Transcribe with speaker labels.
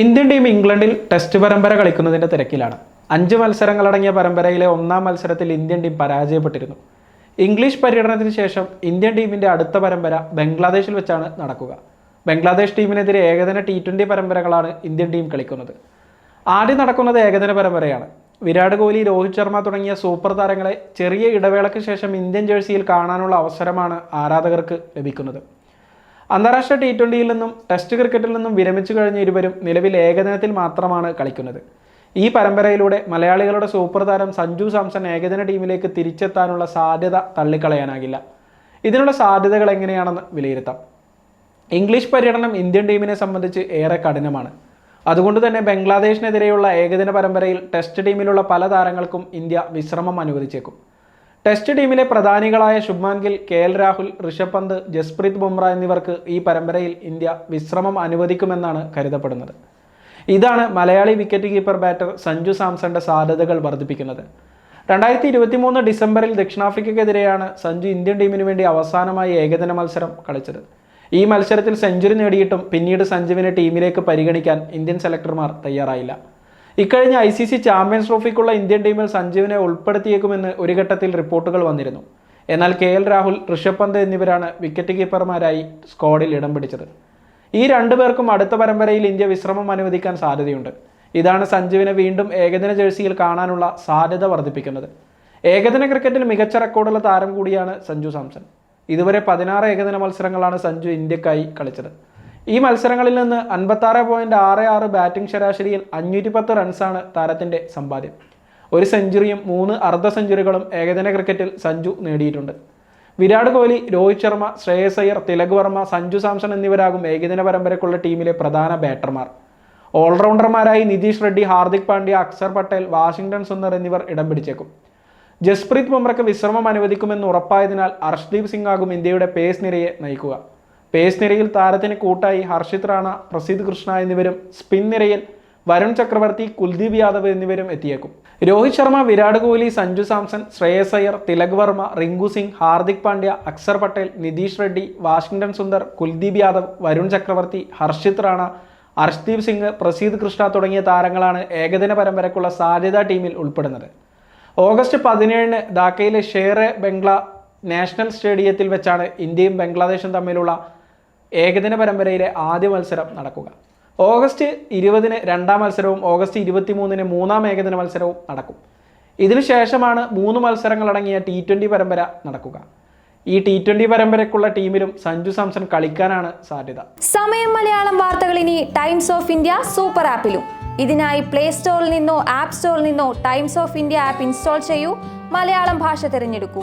Speaker 1: Indian team ഇംഗ്ലണ്ടിൽ test പരമ്പര കളിക്കുന്നതിന്റെ തിരക്കിലാണ്. അഞ്ച് മത്സരങ്ങളടങ്ങിയ പരമ്പരയിലെ ഒന്നാം മത്സരത്തിൽ ഇന്ത്യൻ ടീം പരാജയപ്പെട്ടിരുന്നു. ഇംഗ്ലീഷ് പര്യടനത്തിന് ശേഷം ഇന്ത്യൻ ടീമിന്റെ അടുത്ത പരമ്പര ബംഗ്ലാദേശിൽ വെച്ചാണ് നടക്കുക. ബംഗ്ലാദേശ് ടീമിനെതിരെ ഏകദിന ടി ട്വന്റി പരമ്പരകളാണ് ഇന്ത്യൻ ടീം കളിക്കുന്നത്. ആദ്യം നടക്കുന്നത് ഏകദിന പരമ്പരയാണ്. വിരാട് കോഹ്ലി രോഹിത് ശർമ്മ തുടങ്ങിയ സൂപ്പർ താരങ്ങളെ ചെറിയ ഇടവേളയ്ക്ക് ശേഷം ഇന്ത്യൻ ജേഴ്സിയിൽ കാണാനുള്ള അവസരമാണ് ആരാധകർക്ക് ലഭിക്കുന്നത്. അന്താരാഷ്ട്ര ടി ട്വന്റിയിൽ നിന്നും ടെസ്റ്റ് ക്രിക്കറ്റിൽ നിന്നും വിരമിച്ചു കഴിഞ്ഞ ഇരുവരും നിലവിൽ ഏകദിനത്തിൽ മാത്രമാണ് കളിക്കുന്നത്. ഈ പരമ്പരയിലൂടെ മലയാളികളുടെ സൂപ്പർ താരം സഞ്ജു സാംസൺ ഏകദിന ടീമിലേക്ക് തിരിച്ചെത്താനുള്ള സാധ്യത തള്ളിക്കളയാനാകില്ല. ഇതിനുള്ള സാധ്യതകൾ എങ്ങനെയാണെന്ന് വിലയിരുത്താം. ഇംഗ്ലീഷ് പര്യടനം ഇന്ത്യൻ ടീമിനെ സംബന്ധിച്ച് ഏറെ കഠിനമാണ്. അതുകൊണ്ട് തന്നെ ബംഗ്ലാദേശിനെതിരെയുള്ള ഏകദിന പരമ്പരയിൽ ടെസ്റ്റ് ടീമിലുള്ള പല താരങ്ങൾക്കും ഇന്ത്യ വിശ്രമം അനുവദിച്ചേക്കും. ടെസ്റ്റ് ടീമിലെ പ്രധാനികളായ ശുഭ്മാൻ ഗിൽ കെ എൽ രാഹുൽ ഋഷഭ് പന്ത് ജസ്പ്രീത് ബുംറ എന്നിവർക്ക് ഈ പരമ്പരയിൽ ഇന്ത്യ വിശ്രമം അനുവദിക്കുമെന്നാണ് കരുതപ്പെടുന്നത്. ഇതാണ് Malayali wicket keeper batter Sanju സാംസന്റെ സാധ്യതകൾ വർദ്ധിപ്പിക്കുന്നത്. രണ്ടായിരത്തി ഇരുപത്തി മൂന്ന് ഡിസംബറിൽ ദക്ഷിണാഫ്രിക്കയ്ക്കെതിരെയാണ് സഞ്ജു ഇന്ത്യൻ ടീമിന് വേണ്ടി അവസാനമായി ഏകദിന മത്സരം കളിച്ചത്. ഈ മത്സരത്തിൽ സെഞ്ചുറി നേടിയിട്ടും പിന്നീട് സഞ്ജുവിനെ ടീമിലേക്ക് പരിഗണിക്കാൻ ഇന്ത്യൻ സെലക്ടർമാർ തയ്യാറായില്ല. ഇക്കഴിഞ്ഞ ഐ സി സി ചാമ്പ്യൻസ് ട്രോഫിക്കുള്ള ഇന്ത്യൻ ടീമിൽ സഞ്ജീവിനെ ഉൾപ്പെടുത്തിയേക്കുമെന്ന് ഒരു ഘട്ടത്തിൽ റിപ്പോർട്ടുകൾ വന്നിരുന്നു. എന്നാൽ കെ എൽ രാഹുൽ ഋഷഭ് പന്ത് എന്നിവരാണ് വിക്കറ്റ് കീപ്പർമാരായി സ്ക്വാഡിൽ ഇടം പിടിച്ചത്. ഈ രണ്ടു പേർക്കും അടുത്ത പരമ്പരയിൽ ഇന്ത്യ വിശ്രമം അനുവദിക്കാൻ സാധ്യതയുണ്ട്. ഇതാണ് സഞ്ജുവിനെ വീണ്ടും ഏകദിന ജേഴ്സിയിൽ കാണാനുള്ള സാധ്യത വർദ്ധിപ്പിക്കുന്നത്. ഏകദിന ക്രിക്കറ്റിൽ മികച്ച റെക്കോർഡുള്ള താരം കൂടിയാണ് സഞ്ജു സാംസൺ. ഇതുവരെ പതിനാറ് ഏകദിന മത്സരങ്ങളാണ് സഞ്ജു ഇന്ത്യക്കായി കളിച്ചത്. ഈ മത്സരങ്ങളിൽ നിന്ന് അൻപത്താറ് പോയിന്റ് ആറ് ആറ് ബാറ്റിംഗ് ശരാശരിയിൽ അഞ്ഞൂറ്റി പത്ത് റൺസാണ് താരത്തിന്റെ സമ്പാദ്യം. ഒരു സെഞ്ചുറിയും മൂന്ന് അർദ്ധ സെഞ്ചുറികളും ഏകദിന ക്രിക്കറ്റിൽ സഞ്ജു നേടിയിട്ടുണ്ട്. വിരാട് കോഹ്ലി രോഹിത് ശർമ്മ ശ്രേയസ് അയ്യർ തിലക് വർമ്മ സഞ്ജു സാംസൺ എന്നിവരാകും ഏകദിന പരമ്പരയ്ക്കുള്ള ടീമിലെ പ്രധാന ബാറ്റർമാർ ഓൾറൗണ്ടർമാരായി നിതീഷ് റെഡ്ഡി ഹാർദിക് പാണ്ഡ്യ അക്സർ പട്ടേൽ വാഷിംഗ്ടൺ സുന്ദർ എന്നിവർ ഇടം പിടിച്ചേക്കും. ജസ്പ്രീത് ബുംറയ്ക്ക് വിശ്രമം അനുവദിക്കുമെന്ന് ഉറപ്പായതിനാൽ അർഷ്ദീപ് സിംഗ് ആകും ഇന്ത്യയുടെ പേസ് നിരയെ നയിക്കുക. പേസ് നിരയിൽ താരത്തിന് കൂട്ടായി ഹർഷിത് റാണ പ്രസീദ് കൃഷ്ണ എന്നിവരും സ്പിൻ നിരയിൽ വരുൺ ചക്രവർത്തി കുൽദീപ് യാദവ് എന്നിവരും എത്തിയേക്കും. രോഹിത് ശർമ്മ വിരാട് കോഹ്ലി സഞ്ജു സാംസൺ ശ്രേയസ് അയ്യർ തിലക് വർമ്മ റിങ്കു സിംഗ് ഹാർദിക് പാണ്ഡ്യ അക്സർ പട്ടേൽ നിതീഷ് റെഡ്ഡി വാഷിംഗ്ടൺ സുന്ദർ കുൽദീപ് യാദവ് വരുൺ ചക്രവർത്തി ഹർഷിത് റാണ അർഷ്ദീപ് സിംഗ് പ്രസീദ് കൃഷ്ണ തുടങ്ങിയ താരങ്ങളാണ് ഏകദിന പരമ്പരയ്ക്കുള്ള സാധ്യതാ ടീമിൽ ഉൾപ്പെടുന്നത്. ഓഗസ്റ്റ് പതിനേഴിന് ധാക്കയിലെ ഷേറെ ബംഗ്ല നാഷണൽ സ്റ്റേഡിയത്തിൽ വെച്ചാണ് ഇന്ത്യയും ബംഗ്ലാദേശും തമ്മിലുള്ള ഏകദിന പരമ്പരയിലെ ആദ്യ മത്സരം നടക്കുക. ഓഗസ്റ്റ് ഇരുപതിന് രണ്ടാം മത്സരവും ഓഗസ്റ്റ് ഇരുപത്തിമൂന്നിന് മൂന്നാം ഏകദിന മത്സരവും നടക്കും. ഇതിനുശേഷമാണ് മൂന്ന് മത്സരങ്ങളടങ്ങിയ ടി ട്വന്റി പരമ്പര നടക്കുക. ഈ ടി ട്വന്റി പരമ്പരയ്ക്കുള്ള ടീമിലും സഞ്ജു സാംസൺ കളിക്കാനാണ് സാധ്യത.
Speaker 2: സമയം മലയാളം വാർത്തകൾ ഇനി ടൈംസ് ഓഫ് ഇന്ത്യ സൂപ്പർ ആപ്പിലും ഇതിനായി പ്ലേ സ്റ്റോറിൽ നിന്നോ ആപ്പ് സ്റ്റോറിൽ നിന്നോ Times of India app install ചെയ്യൂ. മലയാളം ഭാഷ തിരഞ്ഞെടുക്കൂ.